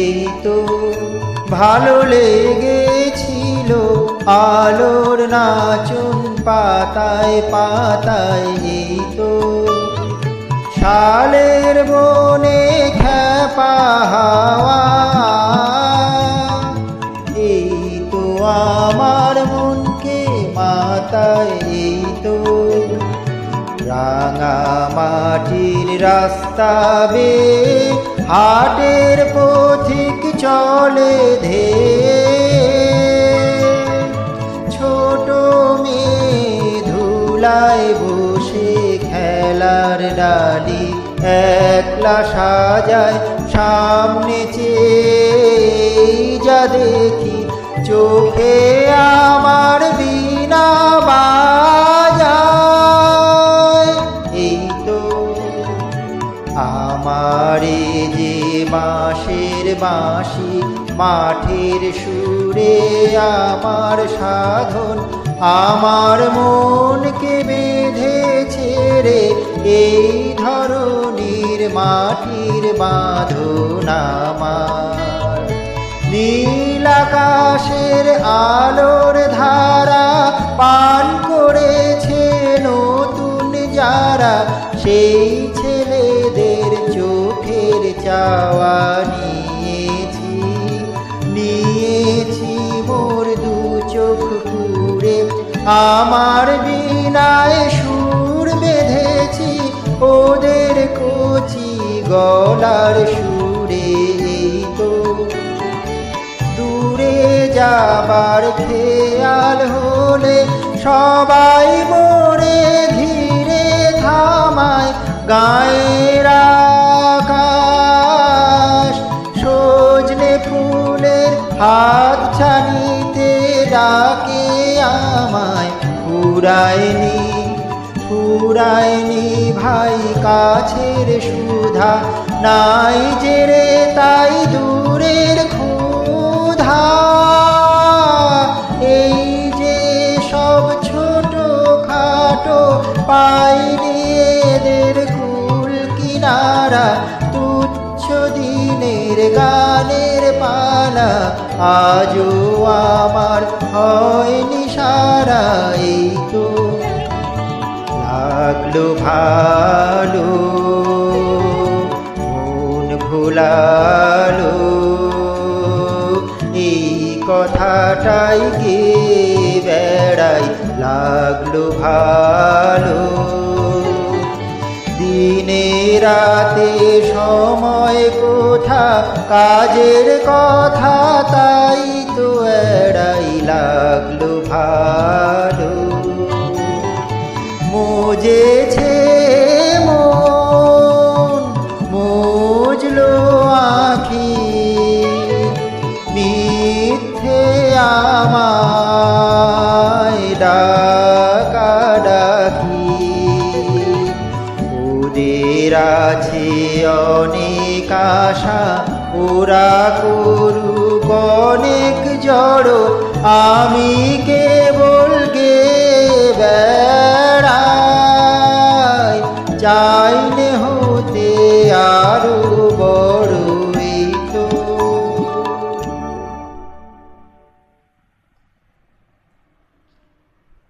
এই তো ভালো লেগেছিল আলোর নাচুন পাতায় পাতায় এই তো। শালের বনে খ্যাপা হাওয়া, এই তো আমার মনকে মাতায় এই তো। রাঙা মাটির রাস্তা বে হাটের পথিক চলে ধে। ছোট মেয়ে ধুলায় বসে খেলার ডালি একলা সাজায় সামনে চেয়ে। যা দেখি চোখে আমার বাঁশি, মাঠের সুরে আমার সাধন। আমার মনকে বেঁধেছে রে এই ধরনের মাটির বাঁধন আমার। নীল আকাশের আলোর ধারা পান করেছে নতুন যারা, সেই ছেলেদের চোখের চাওয়া আমার বিনায় সুর বেঁধেছি, ওদের কচি গলার সুরে তো। দূরে যাবার খেয়াল হলে সবাই মোরে ঘিরে থামায় গায়ের ছানিতে ডাকে আমায় পুরায়নি পুরায়নি ভাই, কাছের সুধা নাই যে রে তাই দূরের ক্ষুধা। এই যে সব ছোট খাটো পাইনি এদের কুল কিনারা গানের পালা আজও আমার হয়নি সারা এই তো। লাগল ভালো, মন ভোলালো, এই কথাটাই গে বেড়াই লাগল ভালো। রাতে সময় কোথা কাজের কথা তাই তো এড়াই লাগল ভালো। মোজেছে মোজলো আখি আমায় ডাকা আছে অনেক আশা ওরা করুক অনেক জড়। আমি কেবল